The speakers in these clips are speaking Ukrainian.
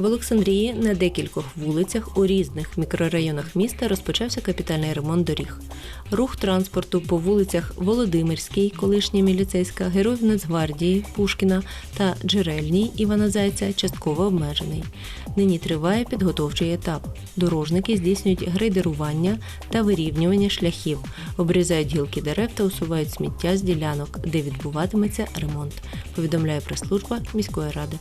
В Олександрії на декількох вулицях у різних мікрорайонах міста розпочався капітальний ремонт доріг. Рух транспорту по вулицях Володимирській, колишня міліцейська, Героїв Нацгвардії Пушкіна та Джерельній Івана Зайця частково обмежений. Нині триває підготовчий етап. Дорожники здійснюють грейдерування та вирівнювання шляхів, обрізають гілки дерев та усувають сміття з ділянок, де відбуватиметься ремонт. Повідомляє прес-служба міської ради.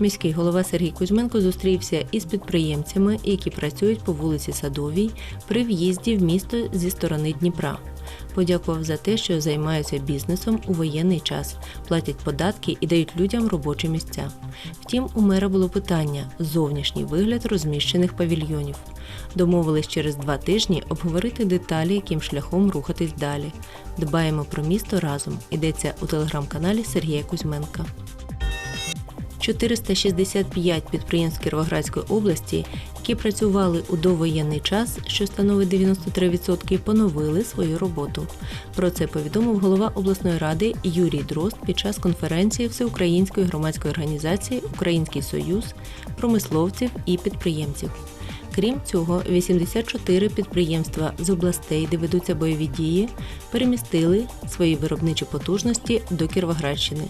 Міський голова Сергій Кузьменко зустрівся із підприємцями, які працюють по вулиці Садовій при в'їзді в місто зі сторони Дніпра. Подякував за те, що займаються бізнесом у воєнний час, платять податки і дають людям робочі місця. Втім, у мера було питання зовнішній вигляд розміщених павільйонів. Домовились через два тижні обговорити деталі, яким шляхом рухатись далі. Дбаємо про місто разом. Йдеться у телеграм-каналі Сергія Кузьменка. 465 підприємств Кіровоградської області, які працювали у довоєнний час, що становить 93%, поновили свою роботу. Про це повідомив голова обласної ради Юрій Дрозд під час конференції Всеукраїнської громадської організації Український Союз промисловців і підприємців. Крім цього, 84 підприємства з областей, де ведуться бойові дії, перемістили свої виробничі потужності до Кіровоградщини.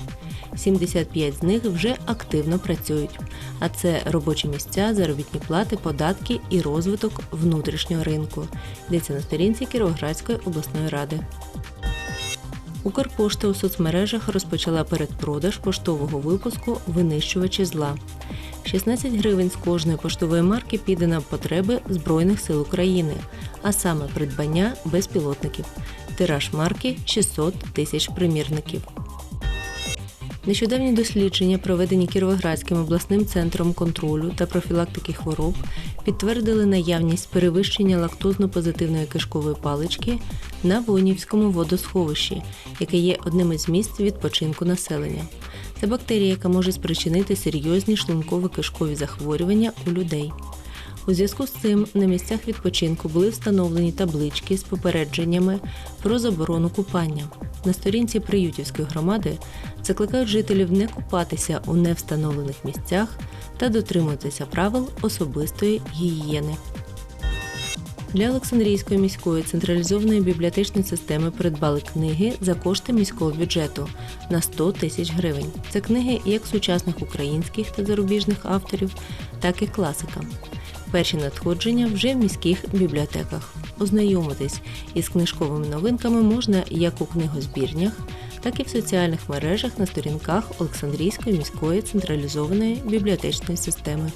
75 з них вже активно працюють. А це робочі місця, заробітні плати, податки і розвиток внутрішнього ринку. Йдеться на сторінці Кіровоградської обласної ради. Укрпошта у соцмережах розпочала передпродаж поштового випуску Винищувачі зла. 16 гривень з кожної поштової марки піде на потреби Збройних сил України, а саме придбання безпілотників. Тираж марки 600 тисяч примірників. Нещодавні дослідження, проведені Кіровоградським обласним центром контролю та профілактики хвороб, підтвердили наявність перевищення лактозно-позитивної кишкової палички на Вонівському водосховищі, яке є одним із місць відпочинку населення. Це бактерія, яка може спричинити серйозні шлунково-кишкові захворювання у людей. У зв'язку з цим на місцях відпочинку були встановлені таблички з попередженнями про заборону купання. На сторінці Приютівської громади закликають жителів не купатися у невстановлених місцях та дотримуватися правил особистої гігієни. Для Олександрійської міської централізованої бібліотечної системи придбали книги за кошти міського бюджету на 100 тисяч гривень. Це книги як сучасних українських та зарубіжних авторів, так і класика. Перші надходження вже в міських бібліотеках. Ознайомитись із книжковими новинками можна як у книгозбірнях, так і в соціальних мережах на сторінках Олександрійської міської централізованої бібліотечної системи.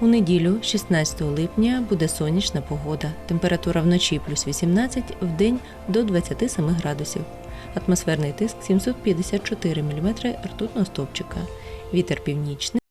У неділю, 16 липня, буде сонячна погода. Температура вночі плюс 18, в день до 27 градусів. Атмосферний тиск 754 мм ртутного стовпчика. Вітер північний.